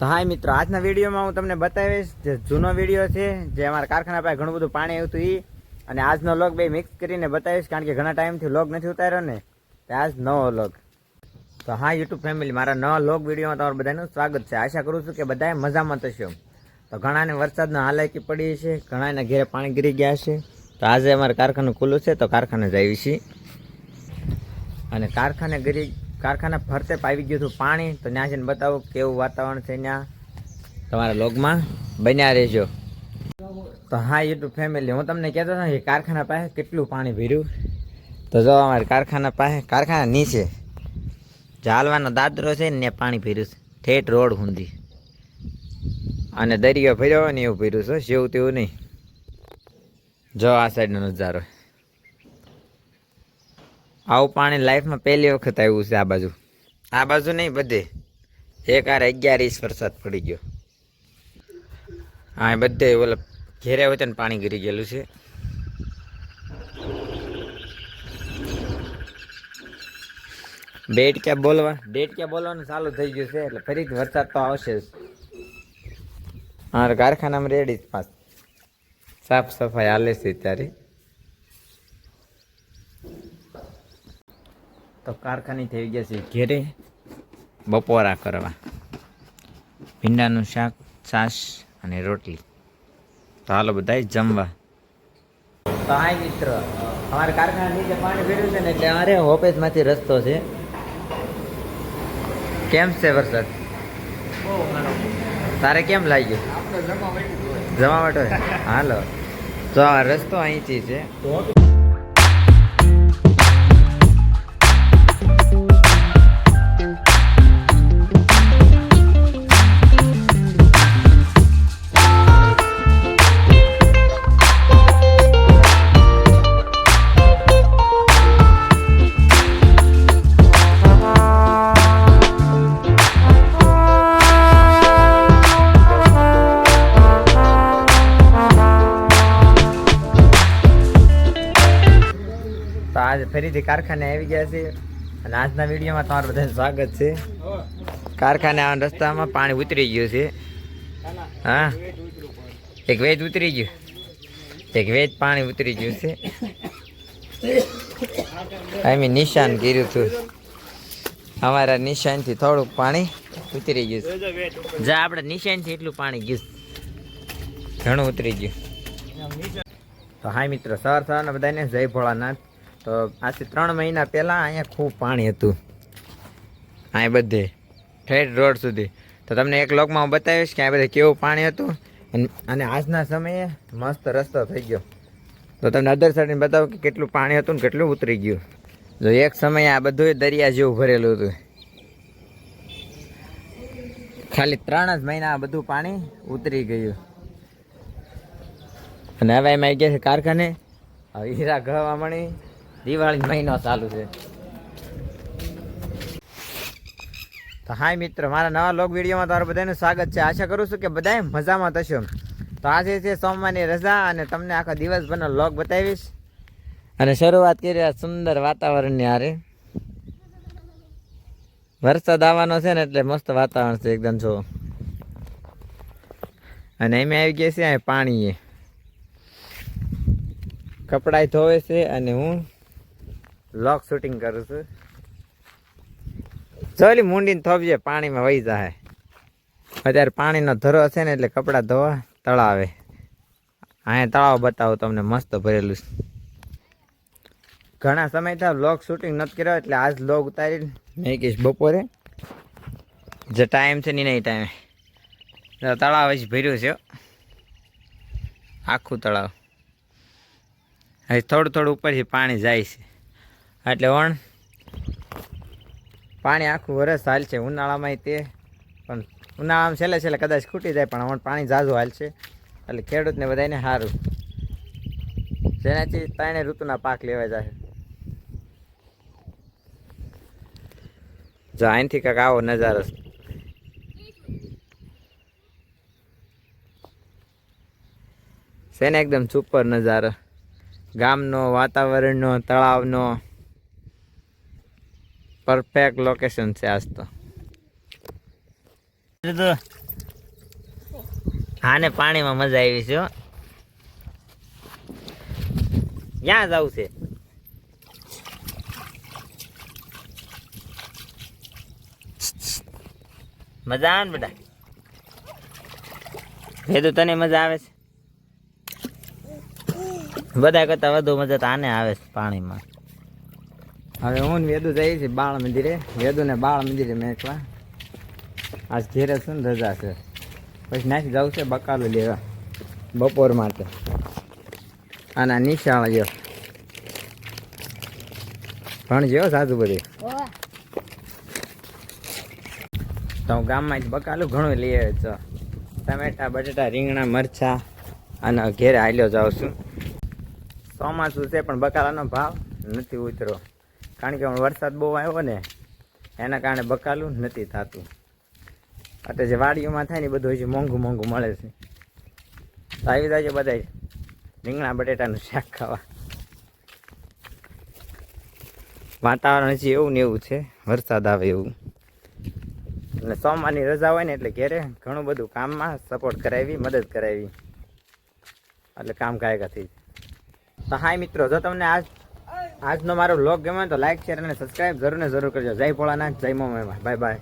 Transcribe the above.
તો હાય મિત્રો, આજના વિડીયોમાં હું તમને બતાવીશ જે જૂનો વીડિયો છે, જે અમારા કારખાના પાસે ઘણું બધું પાણી આવ્યું હતું એ અને આજનો લોગ બે મિક્સ કરીને બતાવીશ, કારણ કે ઘણા ટાઈમથી લોગ નથી ઉતાર્યો ને, તો આજ નવો લોગ તો હા યુટ્યુબ ફેમિલી મારા નવા લોગ વિડીયોમાં તમારું બધાનું સ્વાગત છે. આશા કરું છું કે બધાએ મજામાં થશો તો ઘણાને વરસાદના હાલાકી પડી છે ઘણાના ઘેરે પાણી ગીરી ગયા છે. તો આજે અમારે કારખાનું ખુલ્લું છે, તો કારખાને જઈએ છીએ. અને કારખાને ગરી કારખાના ફરતે પાવી ગયું હતું પાણી, તો ત્યાં જઈને બતાવું કેવું વાતાવરણ છે ત્યાં તમારા લોગમાં બન્યા રહેજો. તો હા, યુટ્યુબ ફેમિલી, હું તમને કહેતો હતો કે કારખાના પાસે કેટલું પાણી ભર્યું? તો જો, અમારે કારખાના પાસે, કારખાના નીચે ઝાલવાનો દાદરો છે ને પાણી ભર્યું છે. ઠેઠ રોડ સુધી અને દરિયો ભર્યો ને, એવું ભર્યું છે, જેવું તેવું નહીં. જો, આ સાઈડનો નજારો. આવું પાણી લાઈફમાં પહેલી વખત આવ્યું છે આ બાજુ. આ બાજુ નહીં, બધે. એક આર અગિયાર ઇંચ વરસાદ પડી ગયો. હા બધે ઓલા ઘેરે હોય ને પાણી ગીરી ગયેલું છે. ડેટ ક્યાં બોલવા? ડેટ ક્યાં બોલવાનું ચાલુ થઈ ગયું છે, એટલે ફરીથી વરસાદ તો આવશે જ. હા કારખાનામાં રેડી પાસ સાફ સફાઈ હાલે છે ત્યારે તો કારખાની થઈ ગયા છે ઘેરે બપોરા કરવા. ભીંડાનું શાક છાશ અને રોટલી. તો હાલો બધાય જમવા. તો હાય મિત્ર અમારે કારખાના નીચે પાણી ભેડ્યું છે ને એટલે અમારે ઓફિસમાંથી રસ્તો છે. કેમ છે વરસાદ? તારે કેમ લાગ્યું? જમાવટ માટે હાલો. તો આ રસ્તો અહીંથી છે. ફરીથી કારખાને આવી ગયા છે અને આજના વિડીયોમાં તમારું બધાનું સ્વાગત છે. કારખાને આવવાના રસ્તામાં પાણી ઉતરી ગયું છે. હા? એક વેજ ઉતરી ગયું. એક વેજ પાણી ઉતરી ગયું છે. અમે નિશાન કર્યું હતું. અમારા નિશાનથી થોડુંક પાણી ઉતરી ગયું છે. જા, આપણે નિશાનથી એટલું પાણી ગયું ઘણું ઉતરી ગયું. તો હા મિત્રો, સવાર સવારના બધાને જય ભોળાનાથ. તો આજથી ત્રણ મહિના પહેલાં અહીંયા ખૂબ પાણી હતું. અહીંયા બધે, ઠેઠ રોડ સુધી. તો તમને એક લોકમાં હું બતાવીશ કે આ બધે કેવું પાણી હતું. અને- આજના સમયે મસ્ત રસ્તો થઈ ગયો. તો તમને અદર સાઈડને બતાવો કે કેટલું પાણી હતું ને કેટલું ઉતરી ગયું. જો એક સમયે આ બધું દરિયા જેવું ભરેલું હતું. ખાલી ત્રણ જ મહિના બધું પાણી ઉતરી ગયું. અને હવે એમાં ગયા છે કારખાને. હીરા ઘવા મળી. દિવાળી મહિનો ચાલુ છે. તો હાય મિત્ર, મારા નવા લોગ વિડીયોમાં તમારું બધાનું સ્વાગત છે. આશા કરું છું કે બધાએ મજામાં થશો. તો આજે છે સોમવારની રજા અને તમને આખો દિવસભરનો લોગ બતાવીશ. અને શરૂઆત કરી આ સુંદર વાતાવરણની હારે. વરસાદ આવવાનો છે ને એટલે મસ્ત વાતાવરણ છે એકદમ જો અને એમ આવી ગયા છે પાણીએ. કપડાય ધોવે છે અને હું લોક શૂટિંગ કરું છું. ચોલી મૂંડીને થોપજે પાણીમાં વહી જાય અત્યારે પાણીનો ધરો હશે ને એટલે કપડાં ધોવા તળાવે. અહીંયા તળાવ બતાવું તમને, મસ્ત ભરેલું છે. ઘણા સમય થયા લોક શૂટિંગ નથી કર્યો, એટલે આજ લોગ ઉતારી મેં કહીશ બપોરે. જે ટાઈમ છે ને નહીં ટાઈમે. તળાવ જ ભર્યું છે આખું તળાવ. હજી થોડું થોડું ઉપરથી પાણી જાય છે. એટલે વણ પાણી આખું વરસ હાલશે ઉનાળામાં તે. પણ ઉનાળામાં છેલ્લે છેલ્લે કદાચ ખૂટી જાય, પણ વણ પાણી ઝાઝું હાલશે એટલે ખેડૂતને બધાને સારું જેનાથી ત્રણે ઋતુના પાક લેવા જાય જો અહીંથી કાંક આવો નજારો. છે. એકદમ સુપર નજારો. ગામનો, વાતાવરણનો, તળાવનો. પરફેક્ટ લોકેશન છે આજ તો. હા ને પાણીમાં મજા આવી છે ક્યાં જવું છે? મજા આવે ને બેટા ભેદું તને મજા આવે છે? બધા કરતા વધુ મજા તો આને આવે છે પાણીમાં. હવે હું ને વેદુ જઈએ છીએ બાળ મંદિરે. વેદુ ને બાળ મંદિરે મેકવા આજ ઘેરે શું ને રજા છે. પછી નાખી જવું છે બકાલું લેવા. બપોર માટે. આના નિશાળ જો ભણજો સાધુ બધી? તો હું ગામમાં જ બકાલું ઘણું લઈ આવ્યો છો. ટમેટા બટેટા રીંગણા મરચા અને ઘેરે હાલ્યો જાઉં છું. ચોમાસું છે પણ બકાલાનો ભાવ નથી ઉતરો કારણ કે વરસાદ બહુ આવ્યો ને, એના કારણે બકાલું નથી થતું. અત્યારે જે વાડીઓમાં થાય ને એ બધું હજી મોંઘું મોંઘું મળે છે. આવી જાય બધા રીંગણા, બટેટાનું શાક ખાવા. વાતાવરણ હજી એવું ને એવું છે. વરસાદ આવે એવું. અને સોમવારની રજા હોય ને એટલે ઘેરે ઘણું બધું કામમાં સપોર્ટ કરાવી, મદદ કરાવી. એટલે કામ કાયકા થઈ તો હાય મિત્રો, જો તમને આજ આજનો મારો બ્લોગ ગમે તો લાઈક શેર અને સબસ્ક્રાઈબ જરૂર ને જરૂર કરજો. જય ભોળાનાથ, જય મો બાય બાય